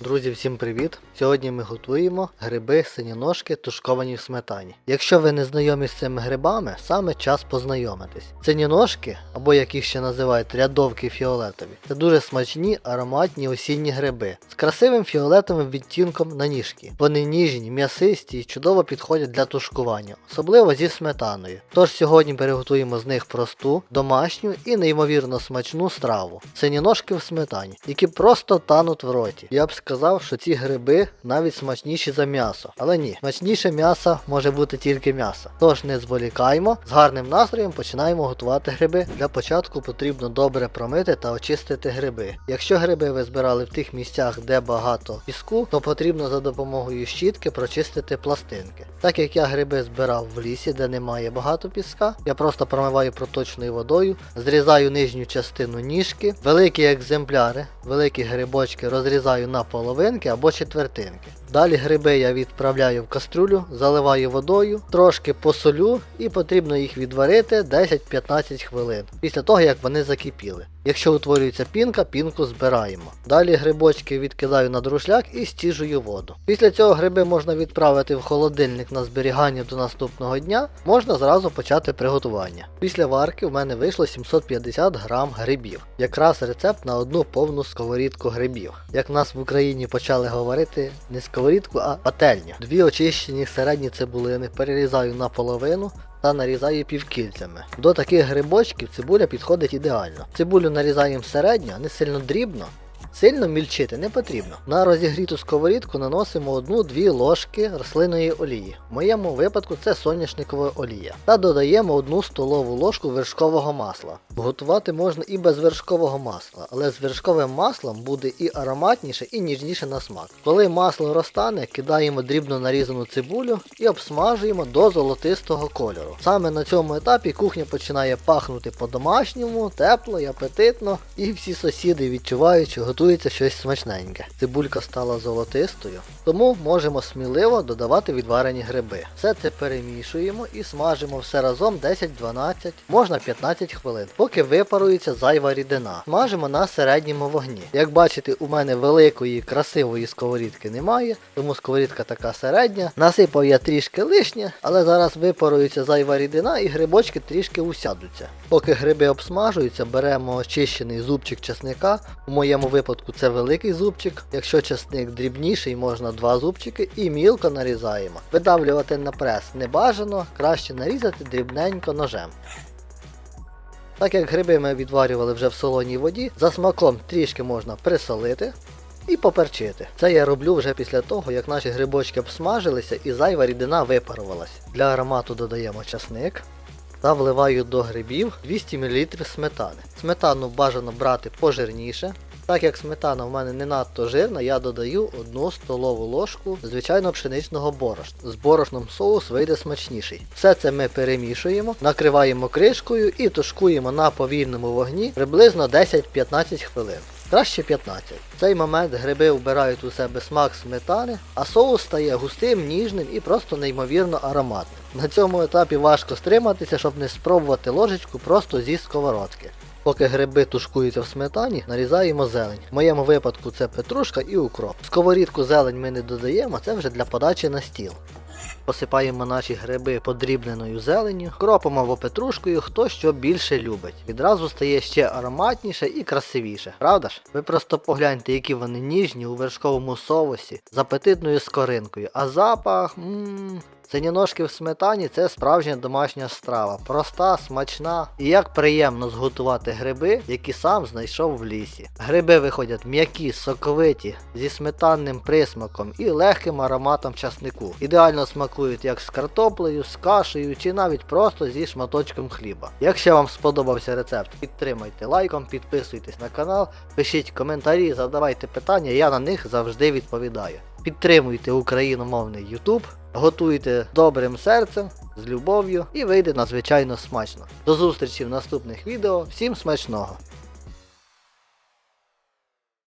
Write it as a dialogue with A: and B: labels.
A: Друзі, всім привіт! Сьогодні ми готуємо гриби синяножки тушковані в сметані. Якщо ви не знайомі з цими грибами, саме час познайомитись. Синяножки, або як їх ще називають рядовки фіолетові, це дуже смачні ароматні осінні гриби з красивим фіолетовим відтінком на ніжки. Вони ніжні, м'ясисті і чудово підходять для тушкування, особливо зі сметаною. Тож сьогодні переготуємо з них просту, домашню і неймовірно смачну страву. Синяножки в сметані, які просто тануть в роті. Я б сказав, що ці гриби навіть смачніші за м'ясо. Але ні, смачніше м'яса може бути тільки м'ясо. Тож не зволікаємо, з гарним настроєм починаємо готувати гриби. Для початку потрібно добре промити та очистити гриби. Якщо гриби ви збирали в тих місцях, де багато піску, то потрібно за допомогою щітки прочистити пластинки. Так як я гриби збирав в лісі, де немає багато піска, я просто промиваю проточною водою, зрізаю нижню частину ніжки, великі екземпляри, великі грибочки розрізаю на половинки або четвертинки. Далі гриби я відправляю в кастрюлю, заливаю водою, трошки посолю і потрібно їх відварити 10-15 хвилин після того як вони закипіли. Якщо утворюється пінка, пінку збираємо. Далі грибочки відкидаю на друшляк і стіжую воду. Після цього гриби можна відправити в холодильник на зберігання до наступного дня, можна зразу почати приготування. Після варки в мене вийшло 750 грам грибів. Якраз рецепт на одну повну сковорідку грибів. Як нас в Україні почали говорити не сковорідку, а пательню. Дві очищені середні цибулини перерізаю на половину та нарізаю півкільцями. До таких грибочків цибуля підходить ідеально. Цибулю нарізаємо середньо, не сильно дрібно. Сильно мільчити не потрібно. На розігріту сковорідку наносимо 1-2 ложки рослинної олії. В моєму випадку це соняшникова олія. Та додаємо 1 столову ложку вершкового масла. Готувати можна і без вершкового масла, але з вершковим маслом буде і ароматніше, і ніжніше на смак. Коли масло розтане, кидаємо дрібно нарізану цибулю і обсмажуємо до золотистого кольору. Саме на цьому етапі кухня починає пахнути по-домашньому, тепло і апетитно, і всі сусіди відчувають, що готується щось смачненьке. Цибулька стала золотистою, тому можемо сміливо додавати відварені гриби. Все це перемішуємо і смажимо все разом 10-12, можна 15 хвилин, поки випарується зайва рідина. Смажимо на середньому вогні. Як бачите, у мене великої красивої сковорідки немає, тому сковорідка така середня. Насипав я трішки лишнє, але зараз випарується зайва рідина і грибочки трішки усядуться. Поки гриби обсмажуються, беремо очищений зубчик чесника. У моєму випадку це великий зубчик. Якщо чесник дрібніший, можна два зубчики і мілко нарізаємо. Видавлювати на прес не бажано, краще нарізати дрібненько ножем. Так як гриби ми відварювали вже в солоній воді, за смаком трішки можна присолити і поперчити. Це я роблю вже після того, як наші грибочки обсмажилися і зайва рідина випарувалась. Для аромату додаємо часник та вливаю до грибів 200 мл сметани. Сметану бажано брати пожирніше. Так як сметана в мене не надто жирна, я додаю 1 столову ложку звичайного пшеничного борошна. З борошном соус вийде смачніший. Все це ми перемішуємо, накриваємо кришкою і тушкуємо на повільному вогні приблизно 10-15 хвилин. Краще 15. В цей момент гриби вбирають у себе смак сметани, а соус стає густим, ніжним і просто неймовірно ароматним. На цьому етапі важко стриматися, щоб не спробувати ложечку просто зі сковородки. Поки гриби тушкуються в сметані, нарізаємо зелень. В моєму випадку це петрушка і укроп. Сковорідку зелень ми не додаємо, це вже для подачі на стіл. Посипаємо наші гриби подрібненою зеленню, кропом або петрушкою, хто що більше любить. Відразу стає ще ароматніше і красивіше. Правда ж? Ви просто погляньте, які вони ніжні у вершковому соусі з апетитною скоринкою. А запах. Ммм. Синяножки в сметані це справжня домашня страва, проста, смачна і як приємно зготувати гриби, які сам знайшов в лісі. Гриби виходять м'які, соковиті, зі сметанним присмаком і легким ароматом часнику. Ідеально смакують як з картоплею, з кашею чи навіть просто зі шматочком хліба. Якщо вам сподобався рецепт, підтримайте лайком, підписуйтесь на канал, пишіть коментарі, задавайте питання, я на них завжди відповідаю. Підтримуйте україномовний YouTube, готуйте добрим серцем, з любов'ю і вийде надзвичайно смачно. До зустрічі в наступних відео. Всім смачного!